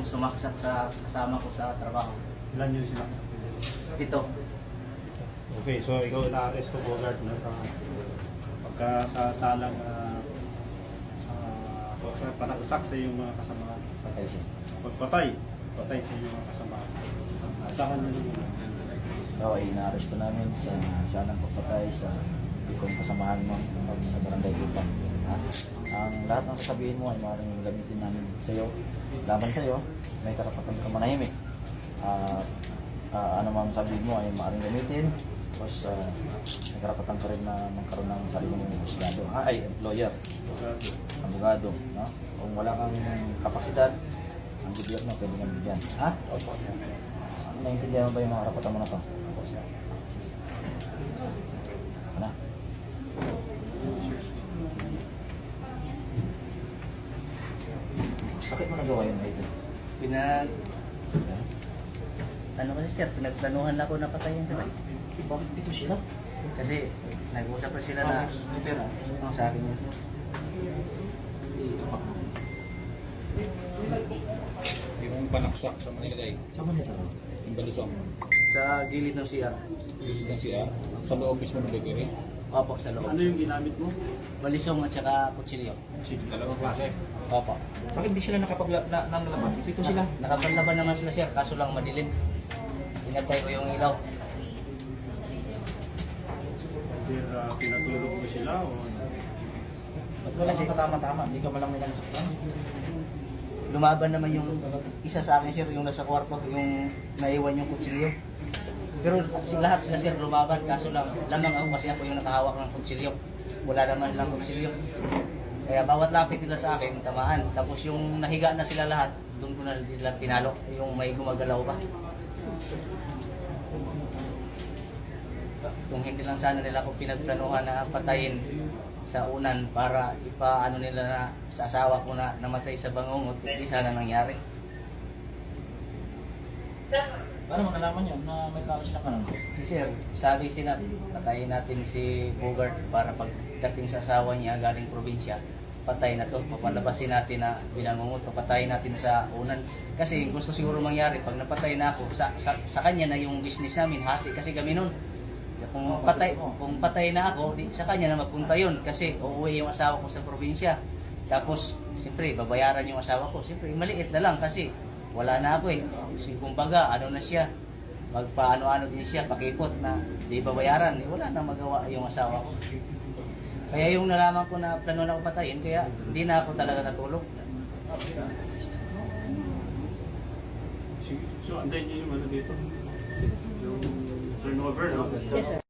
yung sumaksak sa kasama ko sa trabaho. Ilan yun sila? Ito, Okay, so ikaw na-arrest ko Bogart na sa pagkasasalang uh, uh, sa panagsak sa iyong mga kasama. Patay siya. Pagpatay. Patay sa iyong mga kasama. Asahan nyo naman. Oo, ay na-arresto namin sa sanang pagpatay sa ikong kasamahan mo sa barangay Upang. Ang lahat ng sasabihin mo ay maaaring gamitin namin sa iyo. Laban sa iyo, may karapatan ka manahimik. At ah, ano man sabihin mo ay maaaring gamitin. Tapos ah, may karapatan ka rin na magkaroon ng sarili mong husgado. Ah, ay, lawyer, abogado. No? Kung wala kang kapasidad, ang gobyerno pwede kang bigyan. Ha? Opo. Naintindihan mo ba yung mga karapatan mo na to? Opo, sir. Ano? Bakit mo nagawa yun, Idol? pinag... Ano kasi sir, pinagplanuhan na ako na patayin sila. Bakit dito sila? Kasi nag-usap na sila na May pera. ang sabi niya. Dito pa. Yung panaksak sa Manilagay, Saan mo nito? yung balusong, Sa gilid ng CR. yung siya, sa loob mismo ng bakery. Opo, sa loob. Ano yung ginamit mo? Balisong at saka kutsilyo. Dalawang klase. Opo. Bakit di sila nakapagla na, na, nalaman? Dito sila. Nakapanlaban naman sila sir, kaso lang madilim. Pinatay ko yung ilaw. Sir, uh, pinatulog mo sila o Ba't wala kang katama-tama? Hindi ka malang nilang saktan? Lumaban naman yung isa sa akin sir, yung nasa kwarto, yung naiwan yung kutsilyo. Pero lahat sila sir lumaban, kaso lang lamang ako kasi ako yung nakahawak ng kutsilyo. Wala naman lang kutsilyo. Kaya bawat lapit nila sa akin, tamaan. Tapos yung nahiga na sila lahat, doon ko na nila pinalo, yung may gumagalaw pa. Kung hindi lang sana nila ako pinagplanuhan na patayin sa unan para ipaano nila na sa asawa ko na namatay sa bangungot, hindi sana nangyari. Paano mo nalaman yun na may plano silang kanan? Si Sir, sabi sila, patayin natin si Bogart para pagdating sa asawa niya galing probinsya, patay na to. Papalabasin natin na binangungot, papatayin natin sa unan. Kasi gusto siguro mangyari, pag napatay na ako, sa, sa, sa kanya na yung business namin, hati kasi kami nun. Kung patay, kung patay na ako, di, sa kanya na magpunta yun kasi uuwi yung asawa ko sa probinsya. Tapos, siyempre, babayaran yung asawa ko. Siyempre, maliit na lang kasi wala na ako eh. Kasi kumbaga, ano na siya, magpaano-ano din siya, pakipot na di babayaran. Eh, wala na magawa yung asawa ko. Kaya yung nalaman ko na plano na ako patayin, kaya hindi na ako talaga natulog. So, antayin niyo yung ano dito? Yung turnover, no? Yes, sir.